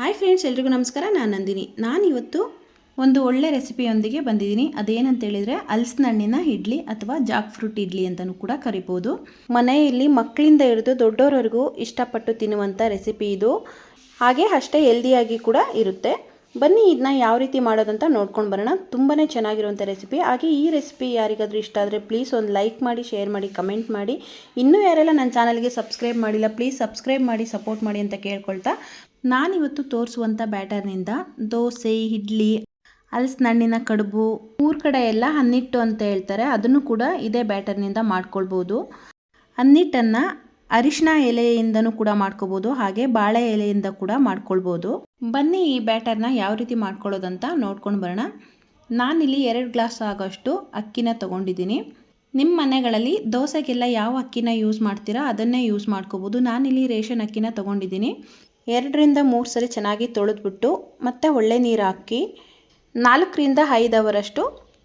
Hi friends ಎಲ್ರಿಗೂ ನಮಸ್ಕಾರ. ನಾನು ನಂದಿನಿ. ನಾನು ಇವತ್ತು ಒಂದು ಒಳ್ಳೆ ರೆಸಿಪಿಯೊಂದಿಗೆ ಬಂದಿದ್ದೀನಿ. ಅದೇನಂತ ಹೇಳಿದರೆ ಹಲ್ಸಿನಣ್ಣಿನ ಇಡ್ಲಿ ಅಥವಾ ಜಾಕ್ ಫ್ರೂಟ್ ಇಡ್ಲಿ ಅಂತಲೂ ಕೂಡ ಕರಿಬೋದು. ಮನೆಯಲ್ಲಿ ಮಕ್ಕಳಿಂದ ಹಿಡಿದು ದೊಡ್ಡವರವರೆಗೂ ಇಷ್ಟಪಟ್ಟು ತಿನ್ನುವಂಥ ರೆಸಿಪಿ ಇದು. ಹಾಗೆ ಅಷ್ಟೇ ಹೆಲ್ದಿಯಾಗಿ ಕೂಡ ಇರುತ್ತೆ. ಬನ್ನಿ ಇದನ್ನ ಯಾವ ರೀತಿ ಮಾಡೋದಂತ ನೋಡ್ಕೊಂಡು ಬರೋಣ. ತುಂಬಾ ಚೆನ್ನಾಗಿರುವಂಥ ರೆಸಿಪಿ ಹಾಗೆ ಈ ರೆಸಿಪಿ ಯಾರಿಗಾದರೂ ಇಷ್ಟ ಆದರೆ ಪ್ಲೀಸ್ ಒಂದು ಲೈಕ್ ಮಾಡಿ ಶೇರ್ ಮಾಡಿ ಕಮೆಂಟ್ ಮಾಡಿ. ಇನ್ನೂ ಯಾರೆಲ್ಲ ನನ್ನ ಚಾನಲ್ಗೆ ಸಬ್ಸ್ಕ್ರೈಬ್ ಮಾಡಿಲ್ಲ ಪ್ಲೀಸ್ ಸಬ್ಸ್ಕ್ರೈಬ್ ಮಾಡಿ ಸಪೋರ್ಟ್ ಮಾಡಿ ಅಂತ ಕೇಳ್ಕೊಳ್ತಾ ನಾನಿವತ್ತು ತೋರಿಸುವಂಥ ಬ್ಯಾಟರ್ನಿಂದ ದೋಸೆ, ಇಡ್ಲಿ ಹಣ್ಣಿನ ಕಡುಬು ಊರ ಕಡೆ ಎಲ್ಲ ಹನ್ನಿಟ್ಟು ಅಂತ ಹೇಳ್ತಾರೆ. ಅದನ್ನು ಕೂಡ ಇದೇ ಬ್ಯಾಟರ್ನಿಂದ ಮಾಡ್ಕೊಳ್ಬೋದು. ಹನ್ನಿಟ್ಟನ್ನು ಅರಿಶಿನ ಎಲೆಯಿಂದನೂ ಕೂಡ ಮಾಡ್ಕೋಬೋದು ಹಾಗೆ ಬಾಳೆ ಎಲೆಯಿಂದ ಕೂಡ ಮಾಡ್ಕೊಳ್ಬೋದು. ಬನ್ನಿ ಈ ಬ್ಯಾಟರ್ನ ಯಾವ ರೀತಿ ಮಾಡ್ಕೊಳ್ಳೋದಂತ ನೋಡ್ಕೊಂಡು ಬರೋಣ. ನಾನಿಲ್ಲಿ ಎರಡು ಗ್ಲಾಸ್ ಆಗೋಷ್ಟು ಅಕ್ಕಿನ ತೊಗೊಂಡಿದ್ದೀನಿ. ನಿಮ್ಮ ಮನೆಗಳಲ್ಲಿ ದೋಸೆಗೆಲ್ಲ ಯಾವ ಅಕ್ಕಿನ ಯೂಸ್ ಮಾಡ್ತೀರಾ ಅದನ್ನೇ ಯೂಸ್ ಮಾಡ್ಕೋಬೋದು ನಾನಿಲ್ಲಿ ರೇಷನ್ ಅಕ್ಕಿನ ತೊಗೊಂಡಿದ್ದೀನಿ. ಎರಡರಿಂದ ಮೂರು ಸರಿ ಚೆನ್ನಾಗಿ ತೊಳೆದ್ಬಿಟ್ಟು ಮತ್ತು ಒಳ್ಳೆ ನೀರು ಹಾಕಿ ನಾಲ್ಕರಿಂದ ಐದು ಅವರಷ್ಟು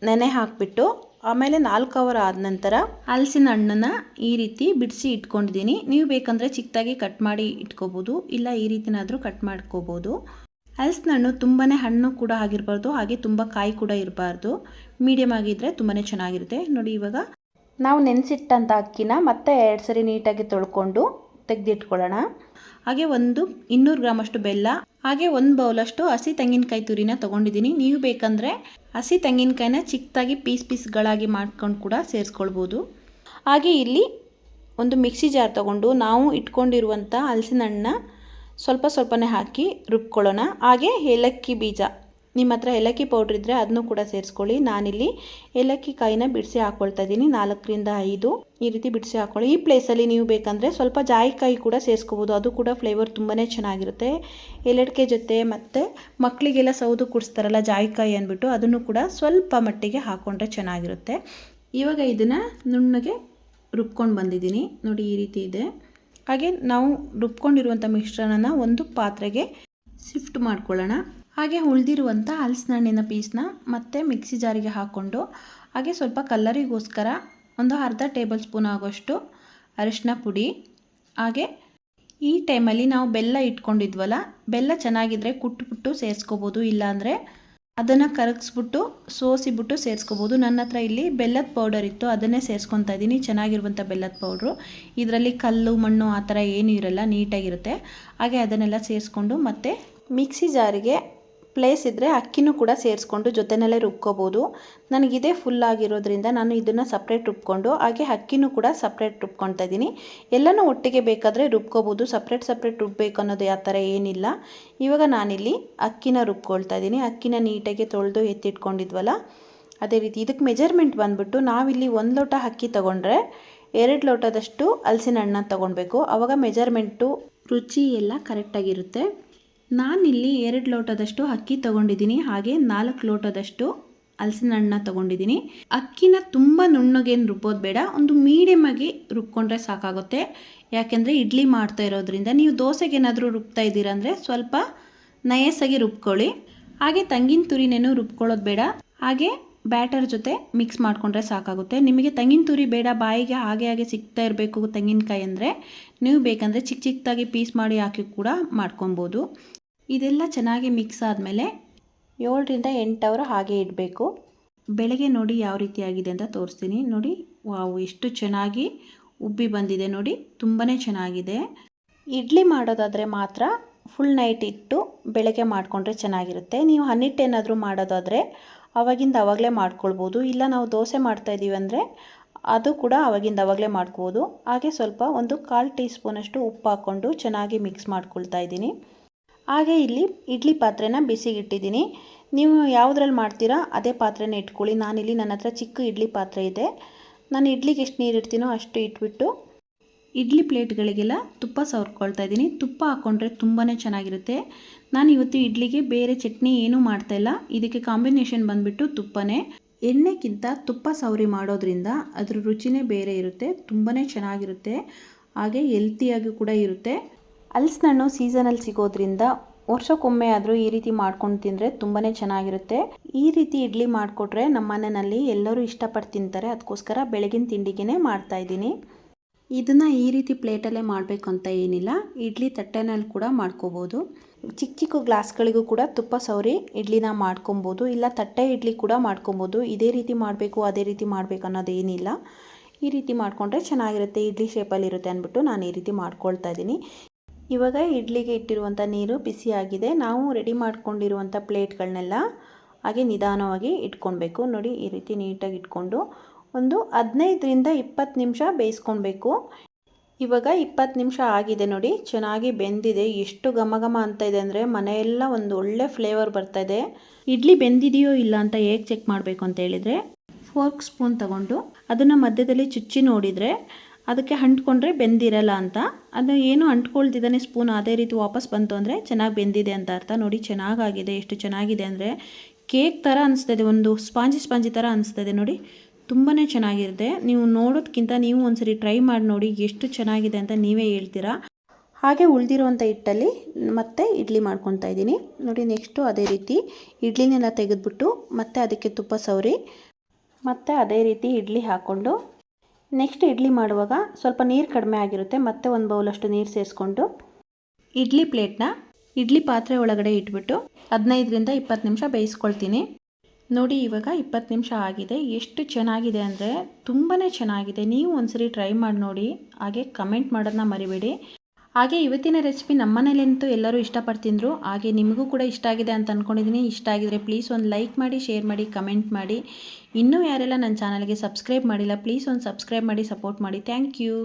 ನೆನೆ ಹಾಕಿಬಿಟ್ಟು ಆಮೇಲೆ ನಾಲ್ಕು ಅವರ್ ಆದ ನಂತರ ಹಲಸಿನ ಹಣ್ಣನ್ನು ಈ ರೀತಿ ಬಿಡಿಸಿ ಇಟ್ಕೊಂಡಿದ್ದೀನಿ. ನೀವು ಬೇಕಂದರೆ ಚಿಕ್ಕದಾಗಿ ಕಟ್ ಮಾಡಿ ಇಟ್ಕೋಬೋದು, ಇಲ್ಲ ಈ ರೀತಿನಾದರೂ ಕಟ್ ಮಾಡ್ಕೋಬೋದು. ಹಲಸಿನ ಹಣ್ಣು ತುಂಬಾ ಹಣ್ಣು ಕೂಡ ಆಗಿರಬಾರ್ದು, ಹಾಗೆ ತುಂಬ ಕಾಯಿ ಕೂಡ ಇರಬಾರ್ದು. ಮೀಡಿಯಮ್ ಆಗಿದ್ದರೆ ತುಂಬಾ ಚೆನ್ನಾಗಿರುತ್ತೆ. ನೋಡಿ ಇವಾಗ ನಾವು ನೆನೆಸಿಟ್ಟಂಥ ಅಕ್ಕಿನ ಮತ್ತೆ ಎರಡು ಸರಿ ನೀಟಾಗಿ ತೊಳ್ಕೊಂಡು ತೆಗೆದಿಟ್ಕೊಳ್ಳೋಣ. ಹಾಗೆ ಒಂದು ಇನ್ನೂರು ಗ್ರಾಮಷ್ಟು ಬೆಲ್ಲ, ಹಾಗೆ ಒಂದು ಬೌಲಷ್ಟು ಹಸಿ ತೆಂಗಿನಕಾಯಿ ತುರಿನ ತೊಗೊಂಡಿದ್ದೀನಿ. ನೀವು ಬೇಕಂದರೆ ಹಸಿ ತೆಂಗಿನಕಾಯಿನ ಚಿಕ್ಕದಾಗಿ ಪೀಸ್ ಪೀಸ್ಗಳಾಗಿ ಮಾಡ್ಕೊಂಡು ಕೂಡ ಸೇರಿಸ್ಕೊಳ್ಬೋದು. ಹಾಗೆ ಇಲ್ಲಿ ಒಂದು ಮಿಕ್ಸಿ ಜಾರ್ ತೊಗೊಂಡು ನಾವು ಇಟ್ಕೊಂಡಿರುವಂಥ ಹಲಸಿನ ಹಣ್ಣನ್ನ ಸ್ವಲ್ಪ ಸ್ವಲ್ಪನೇ ಹಾಕಿ ರುಬ್ಕೊಳ್ಳೋಣ. ಹಾಗೆ ಏಲಕ್ಕಿ ಬೀಜ ನಿಮ್ಮ ಹತ್ರ ಏಲಕ್ಕಿ ಪೌಡ್ರ್ ಇದ್ದರೆ ಅದನ್ನು ಕೂಡ ಸೇರಿಸ್ಕೊಳ್ಳಿ. ನಾನಿಲ್ಲಿ ಏಲಕ್ಕಿ ಕಾಯಿನ ಬಿಡಿಸಿ ಹಾಕ್ಕೊಳ್ತಾ ಇದ್ದೀನಿ ನಾಲ್ಕರಿಂದ ಐದು ಈ ರೀತಿ ಬಿಡಿಸಿ ಹಾಕ್ಕೊಳ್ಳಿ ಈ ಪ್ಲೇಸಲ್ಲಿ ನೀವು ಬೇಕಂದರೆ ಸ್ವಲ್ಪ ಜಾಯಿಕಾಯಿ ಕೂಡ ಸೇರಿಸ್ಕೋಬೋದು. ಅದು ಕೂಡ ಫ್ಲೇವರ್ ತುಂಬಾ ಚೆನ್ನಾಗಿರುತ್ತೆ. ಎಲೆಡ್ಕೆ ಜೊತೆ ಮತ್ತು ಮಕ್ಕಳಿಗೆಲ್ಲ ಸೌದು ಕುಡಿಸ್ತಾರಲ್ಲ ಜಾಯಿಕಾಯಿ ಅಂದ್ಬಿಟ್ಟು ಅದನ್ನು ಕೂಡ ಸ್ವಲ್ಪ ಮಟ್ಟಿಗೆ ಹಾಕ್ಕೊಂಡ್ರೆ ಚೆನ್ನಾಗಿರುತ್ತೆ. ಇವಾಗ ಇದನ್ನು ನುಣ್ಣಗೆ ರುಬ್ಕೊಂಡು ಬಂದಿದ್ದೀನಿ. ನೋಡಿ ಈ ರೀತಿ ಇದೆ. ಹಾಗೆ ನಾವು ರುಬ್ಕೊಂಡಿರುವಂಥ ಮಿಶ್ರಣನ ಒಂದು ಪಾತ್ರೆಗೆ ಶಿಫ್ಟ್ ಮಾಡ್ಕೊಳ್ಳೋಣ. ಹಾಗೆ ಉಳಿದಿರುವಂಥ ಹಲಸಿನ ಹಣ್ಣಿನ ಪೀಸ್ನ ಮತ್ತೆ ಮಿಕ್ಸಿ ಜಾರಿಗೆ ಹಾಕ್ಕೊಂಡು, ಹಾಗೆ ಸ್ವಲ್ಪ ಕಲ್ಲರಿಗೋಸ್ಕರ ಒಂದು ಅರ್ಧ ಟೇಬಲ್ ಸ್ಪೂನ್ ಆಗೋಷ್ಟು ಅರಿಶಿನ ಪುಡಿ, ಹಾಗೆ ಈ ಟೈಮಲ್ಲಿ ನಾವು ಬೆಲ್ಲ ಇಟ್ಕೊಂಡಿದ್ವಲ್ಲ, ಬೆಲ್ಲ ಚೆನ್ನಾಗಿದ್ದರೆ ಕುಟ್ಬಿಟ್ಟು ಸೇರಿಸ್ಕೋಬೋದು, ಇಲ್ಲಾಂದರೆ ಅದನ್ನು ಕರಗಿಸ್ಬಿಟ್ಟು, ಸೋಸಿಬಿಟ್ಟು ಸೇರಿಸ್ಕೋಬೋದು. ನನ್ನ ಹತ್ರ ಇಲ್ಲಿ ಬೆಲ್ಲದ ಪೌಡರ್ ಇತ್ತು, ಅದನ್ನೇ ಸೇರಿಸ್ಕೊತಾ ಇದ್ದೀನಿ. ಚೆನ್ನಾಗಿರುವಂಥ ಬೆಲ್ಲದ ಪೌಡ್ರು. ಇದರಲ್ಲಿ ಕಲ್ಲು, ಮಣ್ಣು ಆ ಥರ ಏನೂ ಇರಲ್ಲ, ನೀಟಾಗಿರುತ್ತೆ. ಹಾಗೆ ಅದನ್ನೆಲ್ಲ ಸೇರಿಸ್ಕೊಂಡು ಮತ್ತು ಮಿಕ್ಸಿ ಜಾರಿಗೆ ಪ್ಲೇಸ್ ಇದ್ದರೆ ಅಕ್ಕಿನೂ ಕೂಡ ಸೇರಿಸ್ಕೊಂಡು ಜೊತೆಯಲ್ಲೇ ರುಬ್ಕೋಬೋದು. ನನಗಿದೆ ಫುಲ್ ಆಗಿರೋದ್ರಿಂದ ನಾನು ಇದನ್ನು ಸಪ್ರೇಟ್ ರುಬ್ಕೊಂಡು, ಹಾಗೆ ಅಕ್ಕಿನೂ ಕೂಡ ಸಪ್ರೇಟ್ ರುಬ್ಕೊಳ್ತಾ ಇದ್ದೀನಿ. ಎಲ್ಲನೂ ಒಟ್ಟಿಗೆ ಬೇಕಾದರೆ ರುಬ್ಕೋಬೋದು. ಸಪ್ರೇಟ್ ಸಪ್ರೇಟ್ ರುಬ್ಬೇಕು ಅನ್ನೋದು ಯಾವ ಥರ ಏನಿಲ್ಲ. ಇವಾಗ ನಾನಿಲ್ಲಿ ಅಕ್ಕಿನ ರುಬ್ಕೊಳ್ತಾ ಇದ್ದೀನಿ. ಅಕ್ಕಿನ ನೀಟಾಗಿ ತೊಳೆದು ಎತ್ತಿಟ್ಕೊಂಡಿದ್ವಲ್ಲ, ಅದೇ ರೀತಿ ಇದಕ್ಕೆ ಮೆಜರ್ಮೆಂಟ್ ಬಂದುಬಿಟ್ಟು ನಾವಿಲ್ಲಿ ಒಂದು ಲೋಟ ಅಕ್ಕಿ ತೊಗೊಂಡ್ರೆ ಎರಡು ಲೋಟದಷ್ಟು ಹಲಸಿನ ಹಣ್ಣನ್ನು ತೊಗೊಳ್ಬೇಕು ಆವಾಗ ಮೆಜರ್ಮೆಂಟು ರುಚಿ ಎಲ್ಲ ಕರೆಕ್ಟಾಗಿರುತ್ತೆ ನಾನಿಲ್ಲಿ ಎರಡು ಲೋಟದಷ್ಟು ಅಕ್ಕಿ ತಗೊಂಡಿದ್ದೀನಿ, ಹಾಗೆ ನಾಲ್ಕು ಲೋಟದಷ್ಟು ಹಲಸಿನ ಹಣ್ಣ ತಗೊಂಡಿದ್ದೀನಿ. ಅಕ್ಕಿನ ತುಂಬ ನುಣ್ಣಗೇನು ರುಬ್ಬೋದು ಬೇಡ, ಒಂದು ಮೀಡಿಯಮ್ ಆಗಿ ರುಬ್ಕೊಂಡ್ರೆ ಸಾಕಾಗುತ್ತೆ. ಯಾಕೆಂದರೆ ಇಡ್ಲಿ ಮಾಡ್ತಾ ಇರೋದ್ರಿಂದ, ನೀವು ದೋಸೆಗೆ ಏನಾದರೂ ರುಬ್ತಾ ಇದ್ದೀರಂದರೆ ಸ್ವಲ್ಪ ನಯಸ್ಸಾಗಿ ರುಬ್ಕೊಳ್ಳಿ. ಹಾಗೆ ತಂಗಿನ ತುರಿನೇನು ರುಬ್ಕೊಳ್ಳೋದು ಬೇಡ. ಹಾಗೆ ಬ್ಯಾಟರ್ ಜೊತೆ ಮಿಕ್ಸ್ ಮಾಡಿಕೊಂಡ್ರೆ ಸಾಕಾಗುತ್ತೆ. ನಿಮಗೆ ತೆಂಗಿನ ತುರಿ ಬೇಡ, ಬಾಯಿಗೆ ಹಾಗೆ ಹಾಗೆ ಸಿಗ್ತಾ ಇರಬೇಕು ತೆಂಗಿನಕಾಯಿ ಅಂದರೆ. ನೀವು ಬೇಕಂದರೆ ಚಿಕ್ಕ ಚಿಕ್ಕದಾಗಿ ಪೀಸ್ ಮಾಡಿ ಹಾಕಿ ಕೂಡ ಮಾಡ್ಕೊಬೋದು. ಇದೆಲ್ಲ ಚೆನ್ನಾಗಿ ಮಿಕ್ಸ್ ಆದಮೇಲೆ ಏಳರಿಂದ ಎಂಟು ಅವರ್ ಹಾಗೆ ಇಡಬೇಕು. ಬೆಳಗ್ಗೆ ನೋಡಿ ಯಾವ ರೀತಿ ಆಗಿದೆ ಅಂತ ತೋರಿಸ್ತೀನಿ. ನೋಡಿ, ವಾವು, ಎಷ್ಟು ಚೆನ್ನಾಗಿ ಉಬ್ಬಿ ಬಂದಿದೆ. ನೋಡಿ ತುಂಬಾ ಚೆನ್ನಾಗಿದೆ. ಇಡ್ಲಿ ಮಾಡೋದಾದರೆ ಮಾತ್ರ ಫುಲ್ ನೈಟ್ ಇಟ್ಟು ಬೆಳಗ್ಗೆ ಮಾಡಿಕೊಂಡ್ರೆ ಚೆನ್ನಾಗಿರುತ್ತೆ. ನೀವು ಹನ್ನಿಟ್ಟೇನಾದರೂ ಮಾಡೋದಾದರೆ ಅವಾಗಿಂದ ಅವಾಗಲೇ ಮಾಡ್ಕೊಳ್ಬೋದು. ಇಲ್ಲ ನಾವು ದೋಸೆ ಮಾಡ್ತಾಯಿದ್ದೀವಿ ಅಂದರೆ ಅದು ಕೂಡ ಅವಾಗಿಂದ ಅವಾಗಲೇ ಮಾಡ್ಕೋಬೋದು ಹಾಗೆ ಸ್ವಲ್ಪ ಒಂದು ಕಾಲು ಟೀ ಸ್ಪೂನಷ್ಟು ಉಪ್ಪು ಹಾಕ್ಕೊಂಡು ಚೆನ್ನಾಗಿ ಮಿಕ್ಸ್ ಮಾಡ್ಕೊಳ್ತಾ ಇದ್ದೀನಿ. ಹಾಗೆ ಇಲ್ಲಿ ಇಡ್ಲಿ ಪಾತ್ರೆನ ಬಿಸಿಗಿಟ್ಟಿದ್ದೀನಿ. ನೀವು ಯಾವುದ್ರಲ್ಲಿ ಮಾಡ್ತೀರಾ ಅದೇ ಪಾತ್ರೆನ ಇಟ್ಕೊಳ್ಳಿ. ನಾನಿಲ್ಲಿ ನನ್ನ ಹತ್ರ ಚಿಕ್ಕ ಇಡ್ಲಿ ಪಾತ್ರೆ ಇದೆ. ನಾನು ಇಡ್ಲಿಗೆ ಎಷ್ಟು ನೀರು ಇಡ್ತೀನೋ ಅಷ್ಟು ಇಟ್ಬಿಟ್ಟು ಇಡ್ಲಿ ಪ್ಲೇಟ್ಗಳಿಗೆಲ್ಲ ತುಪ್ಪ ಸವರ್ಕೊಳ್ತಾ ಇದ್ದೀನಿ. ತುಪ್ಪ ಹಾಕ್ಕೊಂಡ್ರೆ ತುಂಬಾ ಚೆನ್ನಾಗಿರುತ್ತೆ. ನಾನು ಇವತ್ತು ಇಡ್ಲಿಗೆ ಬೇರೆ ಚಟ್ನಿ ಏನೂ ಮಾಡ್ತಾಯಿಲ್ಲ ಇದಕ್ಕೆ ಕಾಂಬಿನೇಷನ್ ಬಂದುಬಿಟ್ಟು ತುಪ್ಪನೇ. ಎಣ್ಣೆಗಿಂತ ತುಪ್ಪ ಸವರಿ ಮಾಡೋದ್ರಿಂದ ಅದ್ರ ರುಚಿನೇ ಬೇರೆ ಇರುತ್ತೆ. ತುಂಬಾ ಚೆನ್ನಾಗಿರುತ್ತೆ. ಹಾಗೆ ಹೆಲ್ತಿಯಾಗಿ ಕೂಡ ಇರುತ್ತೆ. ಹಲಸಿನ ಹಣ್ಣು ಸೀಸನಲ್ಲಿ ಸಿಗೋದ್ರಿಂದ ವರ್ಷಕ್ಕೊಮ್ಮೆ ಆದರೂ ಈ ರೀತಿ ಮಾಡ್ಕೊಂಡು ತಿಂದರೆ ತುಂಬಾ ಚೆನ್ನಾಗಿರುತ್ತೆ. ಈ ರೀತಿ ಇಡ್ಲಿ ಮಾಡಿಕೊಟ್ರೆ ನಮ್ಮ ಮನೆಯಲ್ಲಿ ಎಲ್ಲರೂ ಇಷ್ಟಪಟ್ಟು ತಿಂತಾರೆ. ಅದಕ್ಕೋಸ್ಕರ ಬೆಳಗಿನ ತಿಂಡಿಗೆ ಮಾಡ್ತಾ ಇದ್ದೀನಿ. ಇದನ್ನು ಈ ರೀತಿ ಪ್ಲೇಟಲ್ಲೇ ಮಾಡಬೇಕು ಅಂತ ಏನಿಲ್ಲ. ಇಡ್ಲಿ ತಟ್ಟೆನಲ್ಲಿ ಕೂಡ ಮಾಡ್ಕೋಬೋದು. ಚಿಕ್ಕ ಚಿಕ್ಕ ಗ್ಲಾಸ್ಗಳಿಗೂ ಕೂಡ ತುಪ್ಪ ಸವರಿ ಇಡ್ಲಿನ ಮಾಡ್ಕೊಬೋದು. ಇಲ್ಲ ತಟ್ಟೆ ಇಡ್ಲಿ ಕೂಡ ಮಾಡ್ಕೊಬೋದು. ಇದೇ ರೀತಿ ಮಾಡಬೇಕು, ಅದೇ ರೀತಿ ಮಾಡಬೇಕು ಅನ್ನೋದೇನಿಲ್ಲ ಈ ರೀತಿ ಮಾಡಿಕೊಂಡ್ರೆ ಚೆನ್ನಾಗಿರುತ್ತೆ. ಇಡ್ಲಿ ಶೇಪಲ್ಲಿ ಇರುತ್ತೆ ಅಂದ್ಬಿಟ್ಟು ನಾನು ಈ ರೀತಿ ಮಾಡ್ಕೊಳ್ತಾ ಇದ್ದೀನಿ. ಇವಾಗ ಇಡ್ಲಿಗೆ ಇಟ್ಟಿರುವಂಥ ನೀರು ಬಿಸಿಯಾಗಿದೆ. ನಾವು ರೆಡಿ ಮಾಡ್ಕೊಂಡಿರುವಂಥ ಪ್ಲೇಟ್ಗಳನ್ನೆಲ್ಲ ಹಾಗೆ ನಿಧಾನವಾಗಿ ಇಟ್ಕೊಳ್ಬೇಕು. ನೋಡಿ ಈ ರೀತಿ ನೀಟಾಗಿ ಇಟ್ಕೊಂಡು ಒಂದು ಹದಿನೈದರಿಂದ ಇಪ್ಪತ್ತು ನಿಮಿಷ ಬೇಯಿಸ್ಕೊಳ್ಬೇಕು. ಇವಾಗ ಇಪ್ಪತ್ತು ನಿಮಿಷ ಆಗಿದೆ ನೋಡಿ, ಚೆನ್ನಾಗಿ ಬೆಂದಿದೆ. ಎಷ್ಟು ಘಮ ಘಮ ಅಂತ ಇದೆ ಅಂದರೆ ಮನೆಯೆಲ್ಲ ಒಂದು ಒಳ್ಳೆ ಫ್ಲೇವರ್ ಬರ್ತಾ ಇದೆ. ಇಡ್ಲಿ ಬೆಂದಿದೆಯೋ ಇಲ್ಲ ಅಂತ ಹೇಗೆ ಚೆಕ್ ಮಾಡಬೇಕು ಅಂತ ಹೇಳಿದರೆ ಫೋರ್ಕ್ ಸ್ಪೂನ್ ತಗೊಂಡು ಅದನ್ನು ಮಧ್ಯದಲ್ಲಿ ಚುಚ್ಚಿ ನೋಡಿದರೆ ಅದಕ್ಕೆ ಅಂಟ್ಕೊಂಡ್ರೆ ಬೆಂದಿರಲ್ಲ ಅಂತ. ಅದು ಏನು ಅಂಟ್ಕೊಳ್ತಿದ್ದಾನೆ ಸ್ಪೂನ್ ಅದೇ ರೀತಿ ವಾಪಸ್ ಬಂತು ಅಂದರೆ ಚೆನ್ನಾಗಿ ಬೆಂದಿದೆ ಅಂತ ಅರ್ಥ. ನೋಡಿ, ಚೆನ್ನಾಗಾಗಿದೆ. ಎಷ್ಟು ಚೆನ್ನಾಗಿದೆ ಅಂದರೆ ಕೇಕ್ ಥರ ಅನಿಸ್ತದೆ ಒಂದು ಸ್ಪಾಂಜಿ ಸ್ಪಾಂಜಿ ಥರ ಅನಿಸ್ತದೆ ನೋಡಿ. ತುಂಬಾ ಚೆನ್ನಾಗಿರುತ್ತೆ. ನೀವು ನೋಡೋದಕ್ಕಿಂತ ನೀವು ಒಂದ್ಸರಿ ಟ್ರೈ ಮಾಡಿ ನೋಡಿ ಎಷ್ಟು ಚೆನ್ನಾಗಿದೆ ಅಂತ ನೀವೇ ಹೇಳ್ತೀರಾ. ಹಾಗೆ ಉಳಿದಿರುವಂಥ ಹಿಟ್ಟಲ್ಲಿ ಮತ್ತೆ ಇಡ್ಲಿ ಮಾಡ್ಕೊತಾ ಇದ್ದೀನಿ. ನೋಡಿ ನೆಕ್ಸ್ಟು ಅದೇ ರೀತಿ ಇಡ್ಲಿನೆಲ್ಲ ತೆಗೆದುಬಿಟ್ಟು ಮತ್ತೆ ಅದಕ್ಕೆ ತುಪ್ಪ ಸವರಿ, ಮತ್ತೆ ಅದೇ ರೀತಿ ಇಡ್ಲಿ ಹಾಕ್ಕೊಂಡು ನೆಕ್ಸ್ಟ್ ಇಡ್ಲಿ ಮಾಡುವಾಗ ಸ್ವಲ್ಪ ನೀರು ಕಡಿಮೆ ಆಗಿರುತ್ತೆ, ಮತ್ತೆ ಒಂದು ಬೌಲಷ್ಟು ನೀರು ಸೇರಿಸ್ಕೊಂಡು ಇಡ್ಲಿ ಪ್ಲೇಟ್ನ ಇಡ್ಲಿ ಪಾತ್ರೆ ಒಳಗಡೆ ಇಟ್ಬಿಟ್ಟು ಹದಿನೈದರಿಂದ ಇಪ್ಪತ್ತು ನಿಮಿಷ ಬೇಯಿಸ್ಕೊಳ್ತೀನಿ. ನೋಡಿ, ಇವಾಗ ಇಪ್ಪತ್ತು ನಿಮಿಷ ಆಗಿದೆ. ಎಷ್ಟು ಚೆನ್ನಾಗಿದೆ ಅಂದರೆ ತುಂಬಾ ಚೆನ್ನಾಗಿದೆ. ನೀವು ಒಂದ್ಸರಿ ಟ್ರೈ ಮಾಡಿ ನೋಡಿ. ಹಾಗೆ ಕಮೆಂಟ್ ಮಾಡೋದನ್ನ ಮರಿಬೇಡಿ. ಹಾಗೆ ಇವತ್ತಿನ ರೆಸಿಪಿ ನಮ್ಮನೇಲಂತೂ ಎಲ್ಲರೂ ಇಷ್ಟಪಡ್ತಿದ್ರು. ಹಾಗೆ ನಿಮಗೂ ಕೂಡ ಇಷ್ಟ ಆಗಿದೆ ಅಂತ ಅಂದ್ಕೊಂಡಿದ್ದೀನಿ ಇಷ್ಟ ಆಗಿದರೆ ಪ್ಲೀಸ್ ಒಂದು ಲೈಕ್ ಮಾಡಿ ಶೇರ್ ಮಾಡಿ ಕಮೆಂಟ್ ಮಾಡಿ. ಇನ್ನೂ ಯಾರೆಲ್ಲ ನನ್ನ ಚಾನಲ್ಗೆ ಸಬ್ಸ್ಕ್ರೈಬ್ ಮಾಡಿಲ್ಲ ಪ್ಲೀಸ್ ಒಂದು ಸಬ್ಸ್ಕ್ರೈಬ್ ಮಾಡಿ ಸಪೋರ್ಟ್ ಮಾಡಿ. Thank you